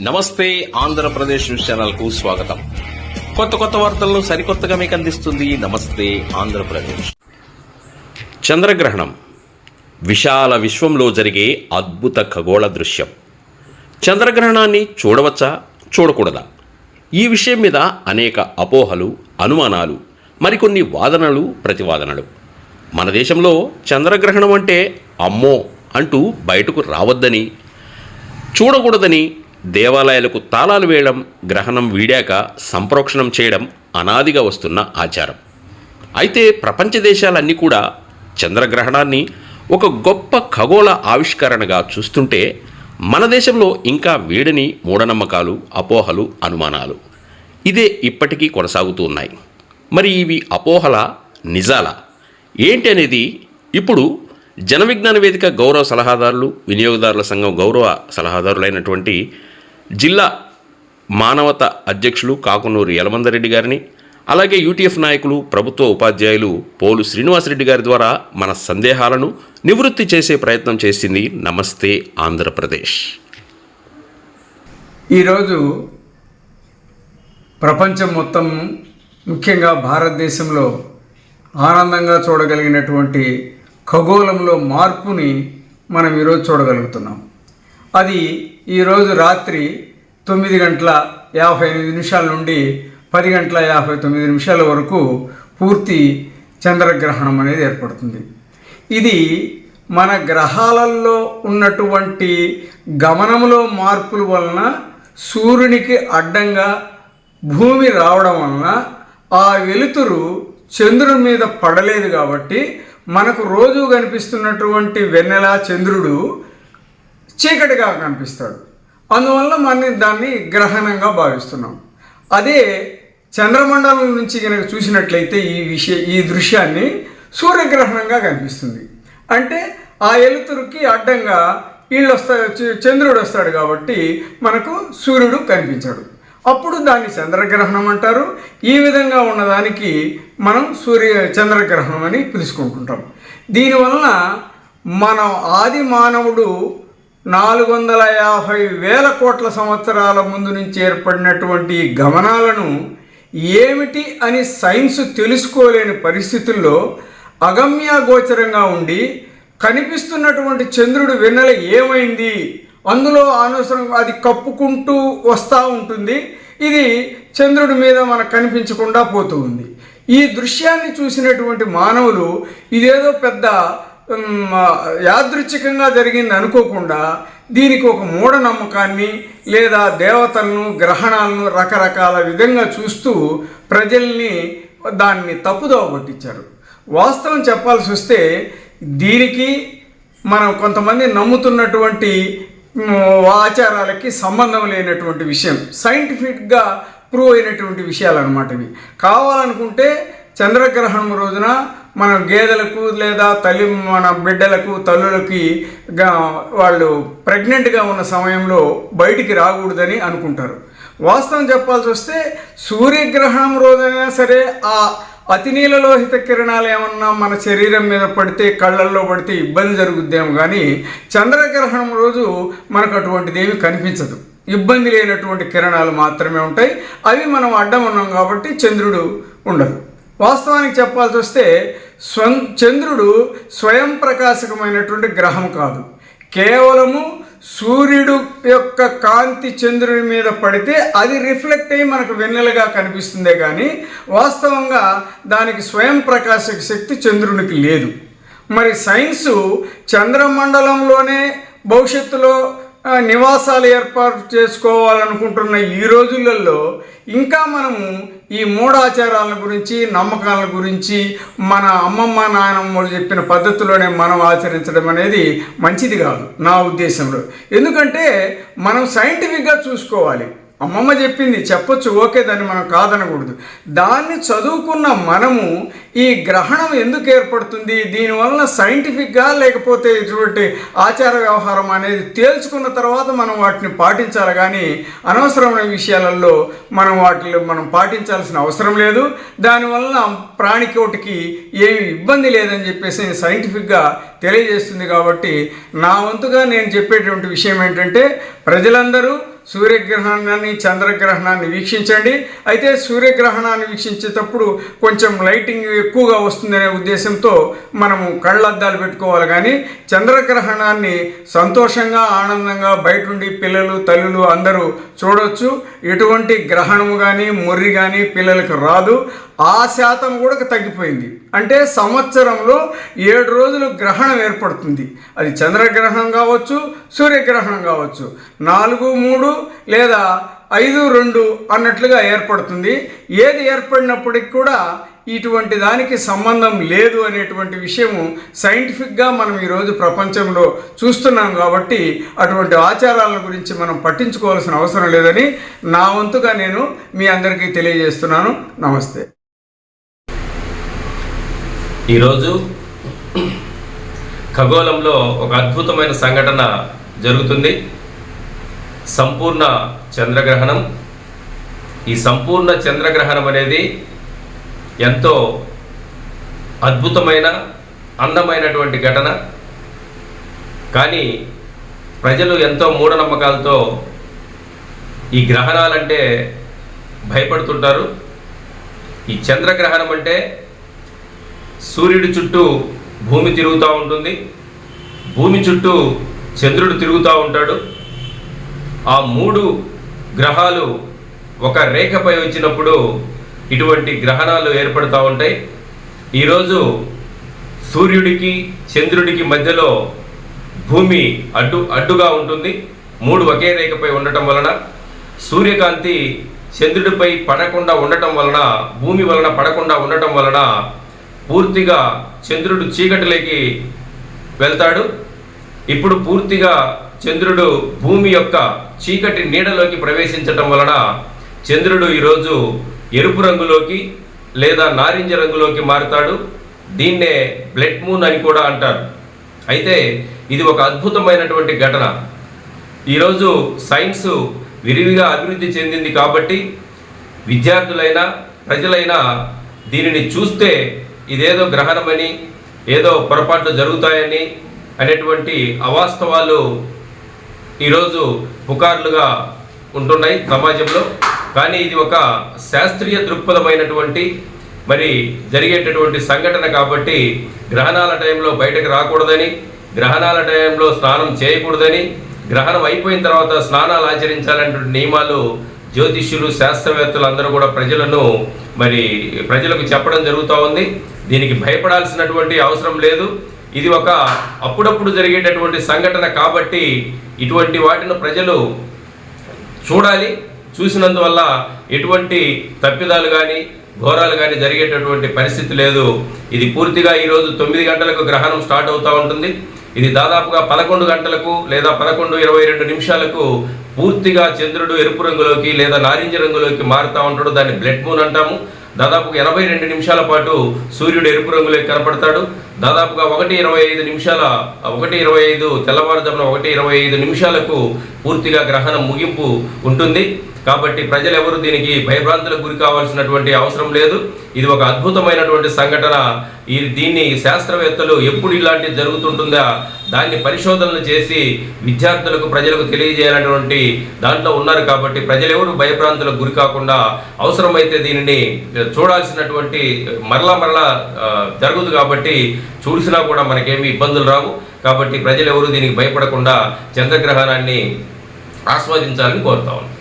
నమస్తే ఆంధ్రప్రదేశ్ న్యూస్ ఛానల్కు స్వాగతం. కొత్త కొత్త వార్తలను సరికొత్తగా మీకు అందిస్తుంది నమస్తే ఆంధ్రప్రదేశ్. చంద్రగ్రహణం. విశాల విశ్వంలో జరిగే అద్భుత ఖగోళ దృశ్యం. చంద్రగ్రహణాన్ని చూడవచ్చా? చూడకూడదా? ఈ విషయం మీద అనేక అపోహలు అనుమానాలు మరికొన్ని వాదనలు ప్రతివాదనలు. మన దేశంలో చంద్రగ్రహణం అంటే అమ్మో అంటూ బయటకు రావద్దని చూడకూడదని దేవాలయాలకు తాళాలు వేయడం గ్రహణం వీడాక సంప్రోక్షణం చేయడం అనాదిగా వస్తున్న ఆచారం. అయితే ప్రపంచ దేశాలన్నీ కూడా చంద్రగ్రహణాన్ని ఒక గొప్ప ఖగోళ ఆవిష్కరణగా చూస్తుంటే మన దేశంలో ఇంకా వీడని మూఢనమ్మకాలు అపోహలు అనుమానాలు ఇదే ఇప్పటికీ కొనసాగుతూ ఉన్నాయి. మరి ఇవి అపోహల నిజాల? ఏంటి అనేది ఇప్పుడు జనవిజ్ఞాన వేదిక గౌరవ సలహాదారులు వినియోగదారుల సంఘం గౌరవ సలహాదారులైనటువంటి జిల్లా మానవత అధ్యక్షులు కాకునూరు యలమందరెడ్డి గారిని అలాగే యూటీఎఫ్ నాయకులు ప్రభుత్వ ఉపాధ్యాయులు పోలు శ్రీనివాసరెడ్డి గారి ద్వారా మన సందేహాలను నివృత్తి చేసే ప్రయత్నం చేసింది నమస్తే ఆంధ్రప్రదేశ్. ఈరోజు ప్రపంచం మొత్తం ముఖ్యంగా భారతదేశంలో ఆనందంగా చూడగలిగినటువంటి ఖగోళంలో మార్పుని మనం ఈరోజు చూడగలుగుతున్నాం. అది ఈరోజు రాత్రి తొమ్మిది గంటల యాభై ఎనిమిది నిమిషాల నుండి పది గంటల యాభై తొమ్మిది నిమిషాల వరకు పూర్తి చంద్రగ్రహణం అనేది ఏర్పడుతుంది. ఇది మన గ్రహాలలో ఉన్నటువంటి గమనంలో మార్పుల వలన సూర్యునికి అడ్డంగా భూమి రావడం వలన ఆ వెలుతురు చంద్రుడి మీద పడలేదు కాబట్టి మనకు రోజు కనిపిస్తున్నటువంటి వెన్నెల చంద్రుడు చీకటిగా కనిపిస్తాడు. అందువల్ల మనం దాన్ని గ్రహణంగా భావిస్తున్నాం. అదే చంద్రమండలం నుంచి కనుక చూసినట్లయితే ఈ విషయ ఈ దృశ్యాన్ని సూర్యగ్రహణంగా కనిపిస్తుంది. అంటే ఆ ఎలుతురుకి అడ్డంగా వీళ్ళు వస్తాడు చంద్రుడు వస్తాడు కాబట్టి మనకు సూర్యుడు కనిపించాడు. అప్పుడు దాన్ని చంద్రగ్రహణం అంటారు. ఈ విధంగా ఉన్నదానికి మనం సూర్య చంద్రగ్రహణం అని పిలుచుకుంటుంటాం. దీనివలన మనం ఆది మానవుడు నాలుగు వందల యాభై వేల కోట్ల సంవత్సరాల ముందు నుంచి ఏర్పడినటువంటి గమనాలను ఏమిటి అని సైన్స్ తెలుసుకోలేని పరిస్థితుల్లో అగమ్యగోచరంగా ఉండి కనిపిస్తున్నటువంటి చంద్రుడు వెన్నెల ఏమైంది? అందులో అనవసరం అది కప్పుకుంటూ వస్తూ ఉంటుంది. ఇది చంద్రుడి మీద మనకు కనిపించకుండా పోతూ ఉంది. ఈ దృశ్యాన్ని చూసినటువంటి మానవులు ఇదేదో పెద్ద యాదృచ్ఛికంగా జరిగింది అనుకోకుండా దీనికి ఒక మూఢనమ్మకాన్ని లేదా దేవతలను గ్రహణాలను రకరకాల విధంగా చూస్తూ ప్రజల్ని దాన్ని తప్పుదోవ పట్టించారు వాస్తవం చెప్పాల్సి వస్తే దీనికి మనం కొంతమంది నమ్ముతున్నటువంటి ఆచారాలకి సంబంధం లేనటువంటి విషయం సైంటిఫిక్గా ప్రూవ్ అయినటువంటి విషయాలు అనమాట ఇవి. కావాలనుకుంటే చంద్రగ్రహణం రోజున మన గేదెలకు లేదా తల్లి మన బిడ్డలకు తల్లులకి వాళ్ళు ప్రెగ్నెంట్గా ఉన్న సమయంలో బయటికి రాకూడదని అనుకుంటారు. వాస్తవం చెప్పాల్సి వస్తే సూర్యగ్రహణం రోజైనా సరే ఆ అతినీలలోహిత కిరణాలు ఏమన్నా మన శరీరం మీద పడితే కళ్ళల్లో పడితే ఇబ్బంది జరుగుద్దేమో కానీ చంద్రగ్రహణం రోజు మనకు అటువంటిది ఏమి కనిపించదు. ఇబ్బంది లేనటువంటి కిరణాలు మాత్రమే ఉంటాయి. అవి మనం అడ్డం ఉన్నాం కాబట్టి చంద్రుడు ఉండదు. వాస్తవానికి చెప్పాల్సి వస్తే స్వం చంద్రుడు స్వయం ప్రకాశకమైనటువంటి గ్రహం కాదు. కేవలము సూర్యుడు యొక్క కాంతి చంద్రుని మీద పడితే అది రిఫ్లెక్ట్ అయ్యి మనకు వెన్నెలగా కనిపిస్తుందే కానీ వాస్తవంగా దానికి స్వయం ప్రకాశక శక్తి చంద్రునికి లేదు. మరి సైన్సు చంద్రమండలంలోనే భవిష్యత్తులో నివాసాలు ఏర్పాటు చేసుకోవాలనుకుంటున్న ఈ రోజులలో ఇంకా మనము ఈ మూఢాచారాల గురించి నమ్మకాల గురించి మన అమ్మమ్మ నాయనమ్మలు చెప్పిన పద్ధతిలోనే మనం ఆచరించడం అనేది మంచిది కాదు నా ఉద్దేశంలో. ఎందుకంటే మనం సైంటిఫిక్గా చూసుకోవాలి. అమ్మమ్మ చెప్పింది చెప్పొచ్చు ఓకే దాన్ని మనం కాదనకూడదు. దాన్ని చదువుకున్న మనము ఈ గ్రహణం ఎందుకు ఏర్పడుతుంది? దీనివలన సైంటిఫిక్గా లేకపోతే ఇటువంటి ఆచార వ్యవహారం అనేది తేల్చుకున్న తర్వాత మనం వాటిని పాటించాలి. కానీ అనవసరమైన విషయాలలో మనం వాటిలో మనం పాటించాల్సిన అవసరం లేదు. దానివలన ప్రాణికోటికి ఏమి ఇబ్బంది లేదని చెప్పేసి సైంటిఫిక్గా తెలియజేస్తుంది. కాబట్టి నా వంతుగా నేను చెప్పేటువంటి విషయం ఏంటంటే ప్రజలందరూ సూర్యగ్రహణాన్ని చంద్రగ్రహణాన్ని వీక్షించండి. అయితే సూర్యగ్రహణాన్ని వీక్షించేటప్పుడు కొంచెం లైటింగ్ ఎక్కువగా వస్తుందనే ఉద్దేశంతో మనము కళ్ళద్దాలు పెట్టుకోవాలి. కానీ చంద్రగ్రహణాన్ని సంతోషంగా ఆనందంగా బయట ఉండి పిల్లలు తల్లులు అందరూ చూడొచ్చు. ఎటువంటి గ్రహణము కానీ ముర్రి కానీ పిల్లలకు రాదు. ఆ శాతం కూడా తగ్గిపోయింది. అంటే సంవత్సరంలో ఏడు రోజులు గ్రహణం ఏర్పడుతుంది. అది చంద్రగ్రహణం కావచ్చు సూర్యగ్రహణం కావచ్చు. నాలుగు మూడు లేదా ఐదు రెండు అన్నట్లుగా ఏర్పడుతుంది. ఏది ఏర్పడినప్పటికి కూడా ఇటువంటి దానికి సంబంధం లేదు అనేటువంటి విషయము సైంటిఫిక్గా మనం ఈరోజు ప్రపంచంలో చూస్తున్నాం కాబట్టి అటువంటి ఆచారాల గురించి మనం పట్టించుకోవాల్సిన అవసరం లేదని నా వంతుగా నేను మీ అందరికీ తెలియజేస్తున్నాను. నమస్తే. ఈరోజు ఖగోళంలో ఒక అద్భుతమైన సంఘటన జరుగుతుంది. సంపూర్ణ చంద్రగ్రహణం. ఈ సంపూర్ణ చంద్రగ్రహణం అనేది ఎంతో అద్భుతమైన అందమైనటువంటి ఘటన. కానీ ప్రజలు ఎంతో మూఢనమ్మకాలతో ఈ గ్రహణాలంటే భయపడుతుంటారు. ఈ చంద్రగ్రహణం అంటే సూర్యుడి చుట్టూ భూమి తిరుగుతూ ఉంటుంది. భూమి చుట్టూ చంద్రుడు తిరుగుతూ ఉంటాడు. ఆ మూడు గ్రహాలు ఒక రేఖపై వచ్చినప్పుడు ఇటువంటి గ్రహణాలు ఏర్పడుతూ ఉంటాయి. ఈరోజు సూర్యుడికి చంద్రుడికి మధ్యలో భూమి అడ్డు అడ్డుగా ఉంటుంది. మూడు ఒకే రేఖపై ఉండటం వలన సూర్యకాంతి చంద్రుడిపై పడకుండా ఉండటం వలన భూమి వలన పడకుండా ఉండటం వలన పూర్తిగా చంద్రుడు చీకటిలోకి వెళ్తాడు. ఇప్పుడు పూర్తిగా చంద్రుడు భూమి యొక్క చీకటి నీడలోకి ప్రవేశించటం వలన చంద్రుడు ఈరోజు ఎరుపు రంగులోకి లేదా నారింజ రంగులోకి మారుతాడు. దీన్నే బ్లడ్ మూన్ అని కూడా అంటారు. అయితే ఇది ఒక అద్భుతమైనటువంటి ఘటన. ఈరోజు సైన్స్ విరివిగా అభివృద్ధి చెందింది కాబట్టి విద్యార్థులైనా ప్రజలైనా దీనిని చూస్తే ఇదేదో గ్రహణమని ఏదో పొరపాట్లు జరుగుతాయని అనేటువంటి అవాస్తవాలు ఈరోజు పుకార్లుగా ఉంటున్నాయి సమాజంలో. కానీ ఇది ఒక శాస్త్రీయ దృక్పథమైనటువంటి మరి జరిగేటటువంటి సంఘటన కాబట్టి గ్రహణాల టైంలో బయటకు రాకూడదని గ్రహణాల టైంలో స్నానం చేయకూడదని గ్రహణం అయిపోయిన తర్వాత స్నానాలు ఆచరించాలనేటువంటి నియమాలు జ్యోతిష్యులు శాస్త్రవేత్తలు అందరూ కూడా ప్రజలను మరి ప్రజలకు చెప్పడం జరుగుతూ ఉంది. దీనికి భయపడాల్సినటువంటి అవసరం లేదు. ఇది ఒక అప్పుడప్పుడు జరిగేటటువంటి సంఘటన కాబట్టి ఇటువంటి వాటిని ప్రజలు చూడాలి. చూసినందువల్ల ఎటువంటి తప్పిదాలు కానీ ఘోరాలు కానీ జరిగేటటువంటి పరిస్థితి లేదు. ఇది పూర్తిగా ఈరోజు తొమ్మిది గంటలకు గ్రహణం స్టార్ట్ అవుతూ ఉంటుంది. ఇది దాదాపుగా పదకొండు గంటలకు లేదా పదకొండు ఇరవై రెండు నిమిషాలకు పూర్తిగా చంద్రుడు ఎరుపు రంగులోకి లేదా నారింజ రంగులోకి మారుతూ ఉంటాడు. దాన్ని బ్లడ్ మూన్ అంటాము. దాదాపుగా ఎనభై రెండు నిమిషాల పాటు సూర్యుడు ఎరుపు రంగులోకి కనపడతాడు. దాదాపుగా ఒకటి ఇరవై ఐదు నిమిషాల ఒకటి ఇరవై ఐదు తెల్లవారుజామున ఒకటి ఇరవై ఐదు నిమిషాలకు పూర్తిగా గ్రహణం ముగింపు ఉంటుంది. కాబట్టి ప్రజలు ఎవరు దీనికి భయభ్రాంతులకు గురి కావాల్సినటువంటి అవసరం లేదు. ఇది ఒక అద్భుతమైనటువంటి సంఘటన. ఈ దీన్ని శాస్త్రవేత్తలు ఎప్పుడు ఇలాంటివి జరుగుతుంటుందా? దాన్ని పరిశోధనలు చేసి విద్యార్థులకు ప్రజలకు తెలియజేయాలనేటువంటి దాంట్లో ఉన్నారు కాబట్టి ప్రజలెవరు భయభ్రాంతులకు గురి కాకుండా అవసరమైతే దీనిని చూడాల్సినటువంటి మరలా మరలా జరుగుదు జరగదు కాబట్టి చూసినా కూడా మనకేమీ ఇబ్బందులు రావు. కాబట్టి ప్రజలెవరూ దీనికి భయపడకుండా చంద్రగ్రహణాన్ని ఆస్వాదించాలని కోరుతా ఉన్నాను